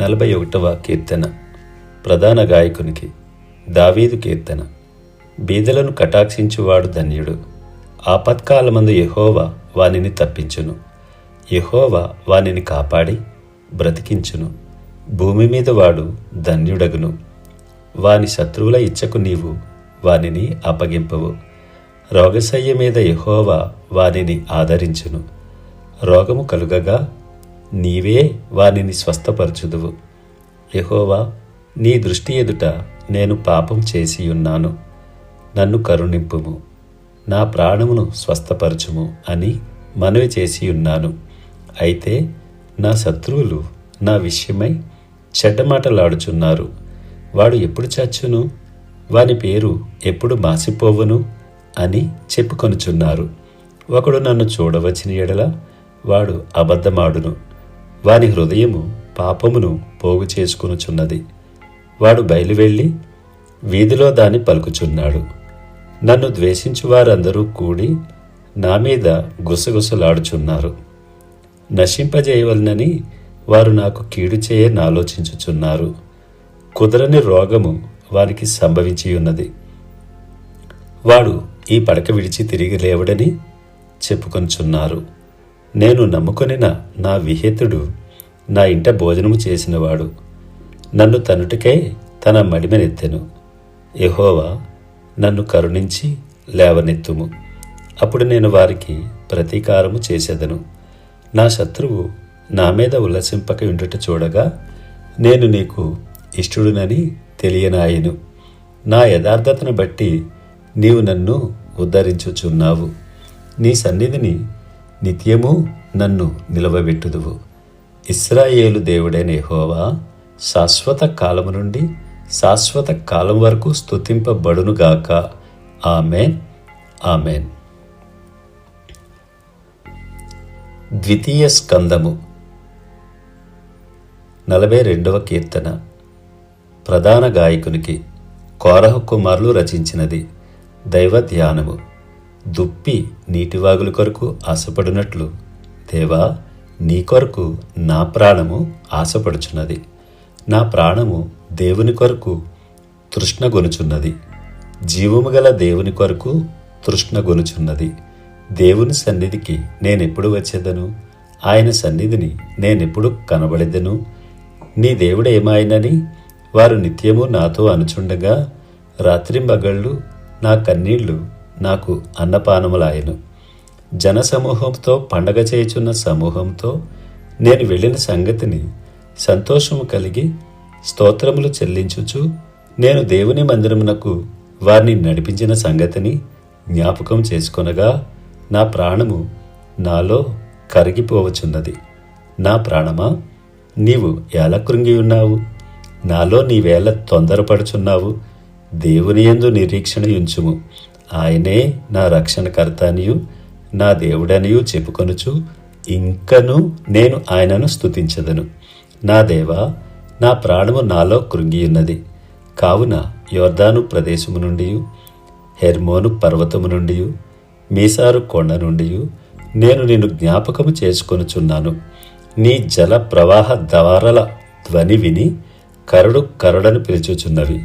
నలభై ఒకటవ కీర్తన. ప్రధాన గాయకునికి దావీదు కీర్తన. బీదలను కటాక్షించువాడు ధన్యుడు. ఆపత్కాలమందు యహోవా వానిని తప్పించును. యహోవా వానిని కాపాడి బ్రతికించును. భూమి మీద వాడు ధన్యుడగును. వాని శత్రువుల ఇచ్చకు నీవు వానిని అప్పగింపవు. రోగశయ్య మీద యహోవా వానిని ఆదరించును. రోగము కలుగగా నీవే వానిని స్వస్థపరచుదువు. యహోవా నీ దృష్టి ఎదుట నేను పాపం చేసి ఉన్నాను నన్ను కరుణింపుము. నా ప్రాణమును స్వస్థపరచుము అని మనవి చేసి ఉన్నాను అయితే నా శత్రువులు నా విషయమై చెడ్డమాటలాడుచున్నారు. వాడు ఎప్పుడు చచ్చును? వాని పేరు ఎప్పుడు మాసిపోవును? అని చెప్పుకొనుచున్నారు. ఒకడు నన్ను చూడవచ్చిన ఎడల వాడు అబద్ధమాడును. వాని హృదయము పాపమును పోగు చేసుకునుచున్నది. వాడు బయలువెళ్ళి వీధిలో దాన్ని పలుకుచున్నాడు. నన్ను ద్వేషించు వారందరూ కూడి నా మీద గుసగుసలాడుచున్నారు. నశింపజేయవలనని వారు నాకు కీడు చేయని ఆలోచించుచున్నారు. కుదరని రోగము వారికి సంభవించి ఉన్నది వాడు ఈ పడక విడిచి తిరిగి లేవడని చెప్పుకొనుచున్నారు. నేను నమ్ముకొనిన నా విహేతుడు నా ఇంట భోజనము చేసినవాడు. నన్ను తనుటికై తన మడిమెనెత్తెను. యహోవా నన్ను కరుణించి లేవనెత్తుము. అప్పుడు నేను వారికి ప్రతీకారము చేసేదను. నా శత్రువు నా మీద ఉల్లసింపక ఉండుట చూడగా నేను నీకు ఇష్టుడునని తెలియనాయను. నా యథార్థతను బట్టి నీవు నన్ను ఉద్ధరించుచున్నావు. నీ సన్నిధిని నిత్యము నన్ను నిలవబెట్టుదువు. ఇస్రాయేలు దేవుడైన హోవా శాశ్వత కాలము నుండి శాశ్వత కాలం వరకు స్థుతింపబడునుగాక ఆమెన్. ఆమెన్. ద్వితీయ స్కందము. నలభై రెండవ కీర్తన. ప్రధాన గాయకునికి కోరహ కుమారులు రచించినది దైవ ధ్యానము. దుప్పి నీటివాగుల కొరకు ఆశపడినట్లు. దేవా నీ కొరకు నా ప్రాణము ఆశపడుచున్నది. నా ప్రాణము దేవుని కొరకు తృష్ణగొనుచున్నది. జీవము గల దేవుని కొరకు తృష్ణగొనుచున్నది. దేవుని సన్నిధికి నేనెప్పుడు వచ్చేదను? ఆయన సన్నిధిని నేనెప్పుడు కనబడెదను? నీ దేవుడేమాయనని వారు నిత్యము నాతో అనుచుండగా రాత్రింబగళ్ళు నా కన్నీళ్ళు నాకు అన్నపానములాయను. జనసమూహంతో పండగ చేయుచున్న సమూహంతో నేను వెళ్ళిన సంగతిని సంతోషము కలిగి స్తోత్రములు చెల్లించుచు నేను దేవుని మందిరమునకు వారిని నడిపించిన సంగతిని జ్ఞాపకం చేసుకొనగా నా ప్రాణము నాలో కరిగిపోవచున్నది నా ప్రాణమా? నీవు ఎలా కృంగి ఉన్నావు? నాలో నీవేళ తొందరపడుచున్నావు? దేవుని యందు నిరీక్షణ ఉంచుము ఆయనే నా రక్షణకర్తనియు నా దేవుడనియు చెప్పుకొనుచు ఇంకను నేను ఆయనను స్తుతించదను. నా దేవా నా ప్రాణము నాలో కృంగియున్నది. కావున యోర్దాను ప్రదేశము నుండి హెర్మోను పర్వతము నుండి మీసారు కొండ నుండి నేను నిన్ను జ్ఞాపకము చేసుకొనుచున్నాను. నీ జల ప్రవాహ ద్వారల ధ్వని విని కరుడు కరుడను పిలుచుచున్నవి.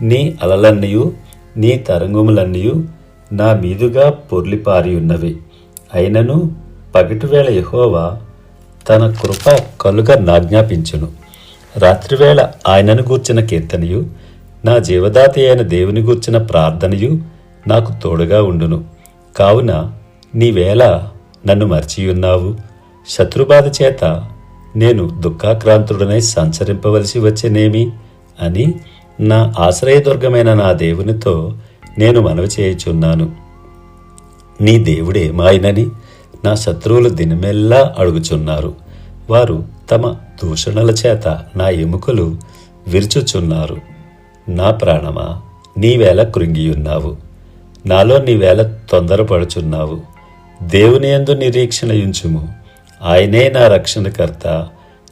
నీ అలలన్నయు నీ తరంగములన్నయు నా మీదుగా పొర్లిపారి ఉన్నవి అయినను పగటివేళ యహోవా తన కృప కలుగ నాజ్ఞాపించును. రాత్రివేళ ఆయనను గూర్చిన కీర్తనయు నా జీవదాతి అయిన దేవుని గూర్చిన ప్రార్థనయు నాకు తోడుగా ఉండును. కావున నీవేళ నన్ను మర్చియున్నావు? శత్రుబాధ చేత నేను దుఃఖాక్రాంతుడనై సంచరింపవలసి వచ్చేనేమి? అని నా ఆశ్రయదుర్గమైన నా దేవునితో నేను మనవి చేయుచున్నాను. నీ దేవుడే మాయనని నా శత్రువులు దినమెల్లా అడుగుచున్నారు. వారు తమ దూషణల చేత నా ఎముకలు విరుచుచున్నారు. నా ప్రాణమా నీవేళ కృంగియున్నావు. నాలో నీవేళ తొందరపడుచున్నావు. దేవుని ఎందు నిరీక్షణ ఉంచుము ఆయనే నా రక్షణకర్త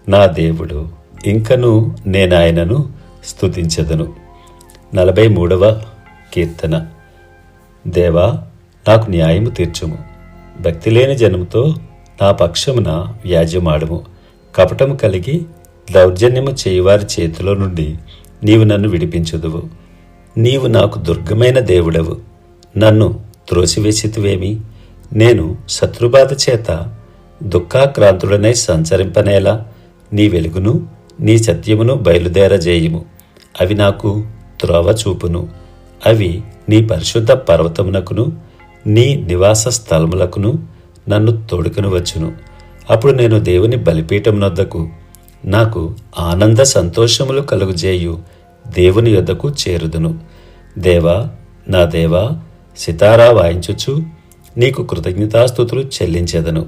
నా దేవుడు. ఇంకను నేను ఆయనను స్థుతించెదను నలభై మూడవ కీర్తన. దేవా నాకు న్యాయము తీర్చుము. భక్తి లేని జనముతో నా పక్షమున వ్యాజ్యమాడము. కపటము కలిగి దౌర్జన్యము చేయువారి చేతిలో నుండి నీవు నన్ను విడిపించుదువు. నీవు నాకు దుర్గమైన దేవుడవు. నన్ను త్రోసివేసితివేమి? నేను శత్రుబాధ చేత దుఃఖాక్రాంతుడనై సంచరింపనేలా నీ వెలుగును నీ సత్యమును బయలుదేరజేయుము. అవి నాకు త్రోవ చూపును. అవి నీ పరిశుద్ధ పర్వతమునకును నీ నివాస స్థలములకును నన్ను తోడుకుని వచ్చును. అప్పుడు నేను దేవుని బలిపీఠం నొద్దకు నాకు ఆనంద సంతోషములు కలుగుజేయు దేవుని యొద్దకు చేరుదును. దేవా నా దేవా సితారా వాయించుచు నీకు కృతజ్ఞతాస్థుతులు చెల్లించెదను.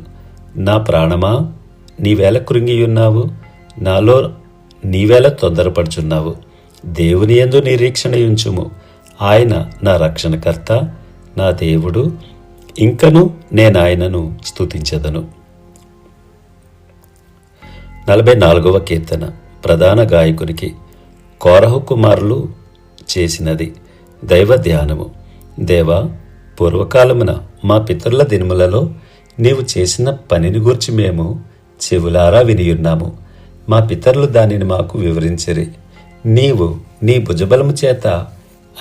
నా ప్రాణమా నీవేళ కృంగియున్నావు? నాలో నీవేళ తొందరపడుచున్నావు? దేవుని ఎందు నిరీక్షణ ఉంచుము ఆయన నా రక్షణకర్త నా దేవుడు ఇంకను నేను ఆయనను స్తుతించదను. నలభై నాలుగవ కీర్తన. ప్రధాన గాయకునికి కోరహు కుమారులు చేసినది దైవ ధ్యానము. దేవా పూర్వకాలమున మా పితరుల దినములలో నీవు చేసిన పనిని గూర్చి మేము చెవులారా వినియున్నాము. మా పితరులు దానిని మాకు వివరించిరి. నీవు నీ భుజబలము చేత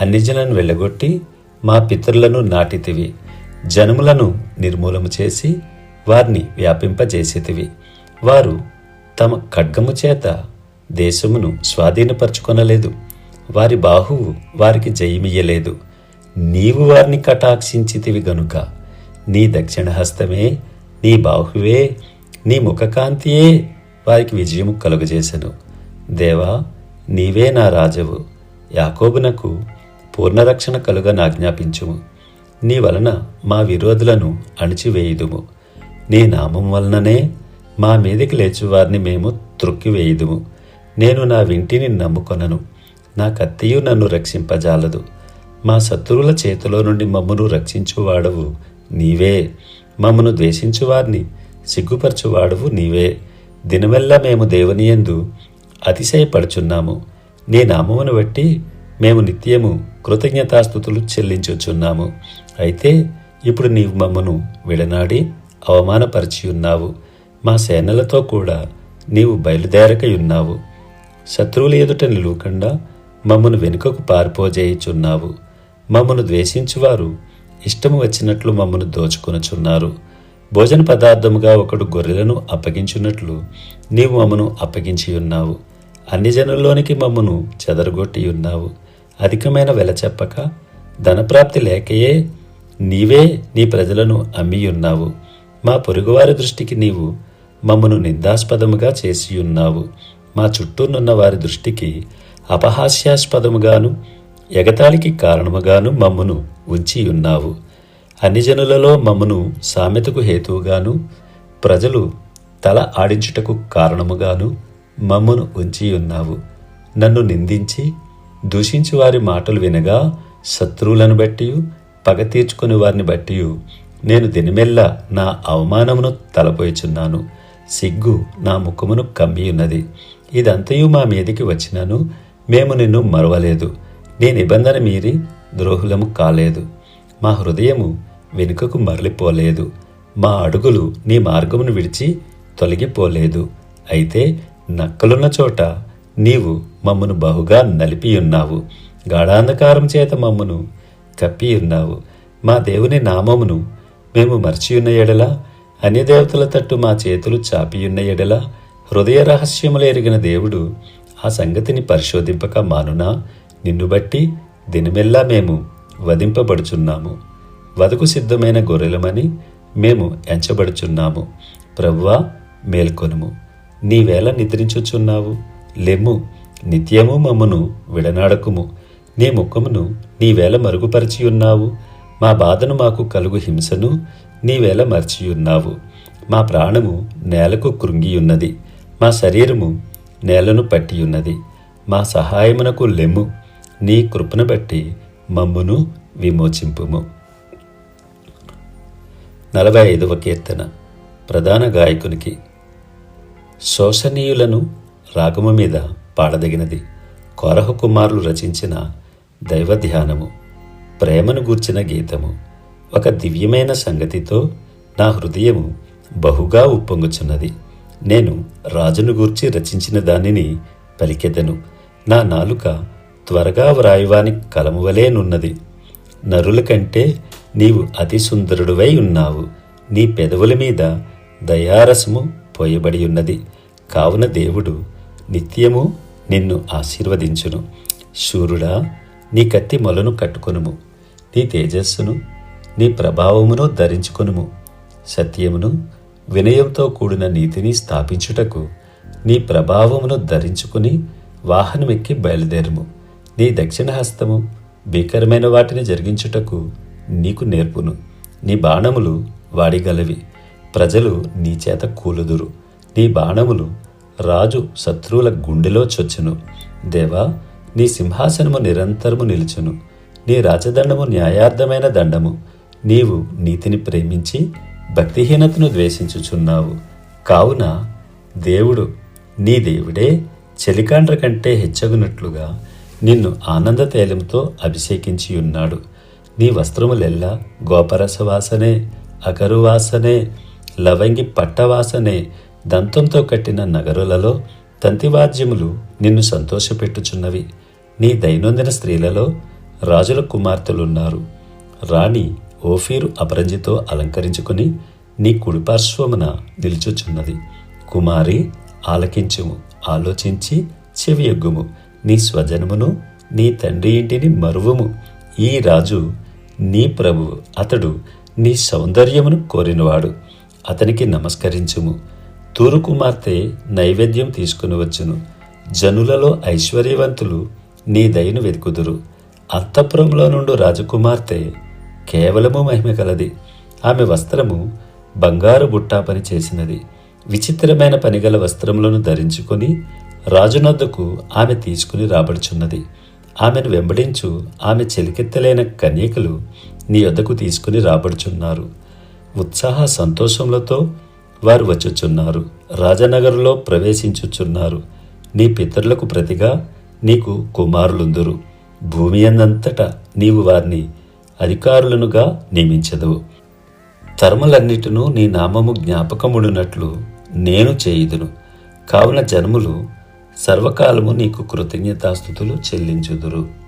అన్నిజలను వెళ్ళగొట్టి మా పితరులను నాటితివి. జనములను నిర్మూలము చేసి వారిని వ్యాపింపజేసేతివి. వారు తమ ఖడ్గము చేత దేశమును స్వాధీనపరచుకొనలేదు. వారి బాహువు వారికి జయమియ్యలేదు. నీవు వారిని కటాక్షించితివి గనుక. నీ దక్షిణ హస్తమే నీ బాహువే నీ ముఖకాంతియే వారికి విజయము కలుగజేశను దేవా నీవే నా రాజవు. యాకోబునకు పూర్ణరక్షణ కలుగ నాజ్ఞాపించుము నీ వలన మా విరోధులను అణిచివేయుదుము. నీ నామం వలననే మా మీదకి లేచువారిని మేము త్రొక్కివేయుదుము. నేను నా వింటిని నమ్ముకొనను. నా కత్తియు నన్ను రక్షింపజాలదు. మా శత్రువుల చేతిలో నుండి మమ్మను రక్షించువాడవు నీవే. మమ్మను ద్వేషించువారిని సిగ్గుపరచువాడవు నీవే. దినమెల్లా మేము దేవునియందు అతిశయపడుచున్నాము. నీ నామమును బట్టి మేము నిత్యము కృతజ్ఞతాస్థుతులు చెల్లించుచున్నాము. అయితే ఇప్పుడు నీవు మమ్మను విడనాడి అవమానపరిచి ఉన్నావు మా సేనలతో కూడా నీవు బయలుదేరకయున్నావు. శత్రువుల ఎదుట నిలువకుండా మమ్మను వెనుకకు పారిపోజేయుచున్నావు. మమ్మను ద్వేషించువారు ఇష్టము వచ్చినట్లు మమ్మను దోచుకొనుచున్నారు. భోజన పదార్థముగా ఒకడు గొర్రెలను అప్పగించున్నట్లు నీవు మమ్మను అప్పగించి ఉన్నావు అన్ని జనుల్లోనికి మమ్మను చెదరగొట్టి ఉన్నావు. అధికమైన వెల చెప్పక ధనప్రాప్తి లేకయే నీవే నీ ప్రజలను అమ్మియున్నావు. మా పొరుగువారి దృష్టికి నీవు మమ్మను నిందాస్పదముగా చేసి ఉన్నావు మా చుట్టూనున్న వారి దృష్టికి అపహాస్యాస్పదముగాను ఎగతాళికి కారణముగాను మమ్మను ఉంచి ఉన్నావు అన్ని జనులలో మమ్మను సామెతకు హేతువుగాను ప్రజలు తల ఆడించుటకు కారణముగాను మమ్మును ఉంచి ఉన్నావు. నన్ను నిందించి దూషించి వారి మాటలు వినగా శత్రువులను బట్టి పగ తీర్చుకుని వారిని బట్టి నేను దినమెల్లా నా అవమానమును తలపోయిచున్నాను. సిగ్గు నా ముఖమును కమ్మియున్నది. ఇదంతయు మా మీదికి వచ్చినాను మేము నిన్ను మరవలేదు. నీ నిబంధన మీరి ద్రోహులము కాలేదు. మా హృదయము వెనుకకు మరలిపోలేదు. మా అడుగులు నీ మార్గమును విడిచి తొలగిపోలేదు. అయితే నక్కలున్న చోట నీవు మమ్మను బహుగా నలిపియున్నావు. గాఢాంధకారం చేత మమ్మను కప్పియున్నావు. మా దేవుని నామమును మేము మర్చియున్న ఎడలా అన్యదేవతల తట్టు మా చేతులు చాపియున్న ఎడలా హృదయ రహస్యములు ఎరిగిన దేవుడు ఆ సంగతిని పరిశోధింపక మానునా. నిన్ను బట్టి దినమెల్లా మేము వధింపబడుచున్నాము. వదకు సిద్ధమైన గొర్రెలమని మేము ఎంచబడుచున్నాము. ప్రవ్వా మేల్కొనుము. నీవేళ నిద్రించుచున్నావు. లెమ్ము నిత్యము మమ్మను విడనాడకుము. నీ ముఖమును నీవేళ మరుగుపరిచియున్నావు. మా బాధను మాకు కలుగు హింసను నీవేళ మర్చియున్నావు. మా ప్రాణము నేలకు కృంగియున్నది. మా శరీరము నేలను పట్టియున్నది. మా సహాయమునకు లెమ్ము నీ కృపను బట్టి మమ్మును విమోచింపుము. నలభై ఐదవ కీర్తన. ప్రధాన గాయకునికి శోషనీయులను రాగము మీద పాడదగినది. కోరహ కుమారులు రచించిన దైవ ధ్యానము ప్రేమను గూర్చిన గీతము. ఒక దివ్యమైన సంగతితో నా హృదయము బహుగా ఉప్పొంగుచున్నది. నేను రాజును గూర్చి రచించిన దానిని పలికెదను. నా నాలుక త్వరగా వ్రాయువాని కలమువలేనున్నది నరుల కంటే నీవు అతి సుందరుడువై ఉన్నావు. నీ పెదవుల మీద దయారసము పోయబడి ఉన్నది కావున దేవుడు నిత్యము నిన్ను ఆశీర్వదించును. శూరుడా నీ కత్తి మొలను కట్టుకొనుము. నీ తేజస్సును నీ ప్రభావమును ధరించుకొనుము. సత్యమును వినయంతో కూడిన నీతిని స్థాపించుటకు నీ ప్రభావమును ధరించుకుని వాహనమెక్కి బయలుదేరుము. నీ దక్షిణ హస్తము భీకరమైన వాటిని జరిగించుటకు నీకు నేర్పును. నీ బాణములు వాడిగలవి. ప్రజలు నీ చేత కూలుదురు. నీ బాణములు రాజు శత్రువుల గుండెలో చొచ్చును. దేవా నీ సింహాసనము నిరంతరము నిలుచును. నీ రాజదండము న్యాయార్థమైన దండము. నీవు నీతిని ప్రేమించి భక్తిహీనతను ద్వేషించుచున్నావు. కావున దేవుడు నీ దేవుడే చెలికాండ్ర కంటే హెచ్చగునట్లుగా నిన్ను ఆనంద తైలంతో అభిషేకించి ఉన్నాడు నీ వస్త్రములెల్లా గోపరస వాసనే అగరువాసనే లవంగి పట్టవాసనే దంతంతో కట్టిన నగరులలో తంతివాద్యములు నిన్ను సంతోషపెట్టుచున్నవి. నీ దైనందిన స్త్రీలలో రాజుల కుమార్తెలున్నారు. రాణి ఓఫీరు అపరంజితో అలంకరించుకుని నీ కుడిపార్శ్వమున నిలుచుచున్నది. కుమారి ఆలకించుము. ఆలోచించి చెవియొగ్గుము నీ స్వజనమును నీ తండ్రి ఇంటిని మరువుము. ఈ రాజు నీ ప్రభువు. అతడు నీ సౌందర్యమును కోరినవాడు. అతనికి నమస్కరించుము. తూరు కుమార్తె నైవేద్యం తీసుకుని వచ్చును. జనులలో ఐశ్వర్యవంతులు నీ దయను వెతుకుదురు. అంతఃపురంలో నుండి రాజకుమార్తె కేవలము మహిమ కలది. ఆమె వస్త్రము బంగారు బుట్టా పని చేసినది. విచిత్రమైన పనిగల వస్త్రములను ధరించుకొని రాజునొద్దకు ఆమె తీసుకుని రాబడుచున్నది. ఆమెను వెంబడించు ఆమె చెలికెత్తలైన కన్యకలు నీ వద్దకు తీసుకుని రాబడుచున్నారు. ఉత్సాహ సంతోషములతో వారు వచ్చుచున్నారు. రాజనగరులో ప్రవేశించుచున్నారు. నీ పితరులకు ప్రతిగా నీకు కుమారులుందురు. భూమి అందంతటా నీవు వారిని అధికారులనుగా నియమించదు. తరములన్నిటినూ నీ నామము జ్ఞాపకముడునట్లు నేను చేయుదును. కావున జన్ములు సర్వకాలము నీకు కృతజ్ఞతాస్థుతులు చెల్లించుదురు.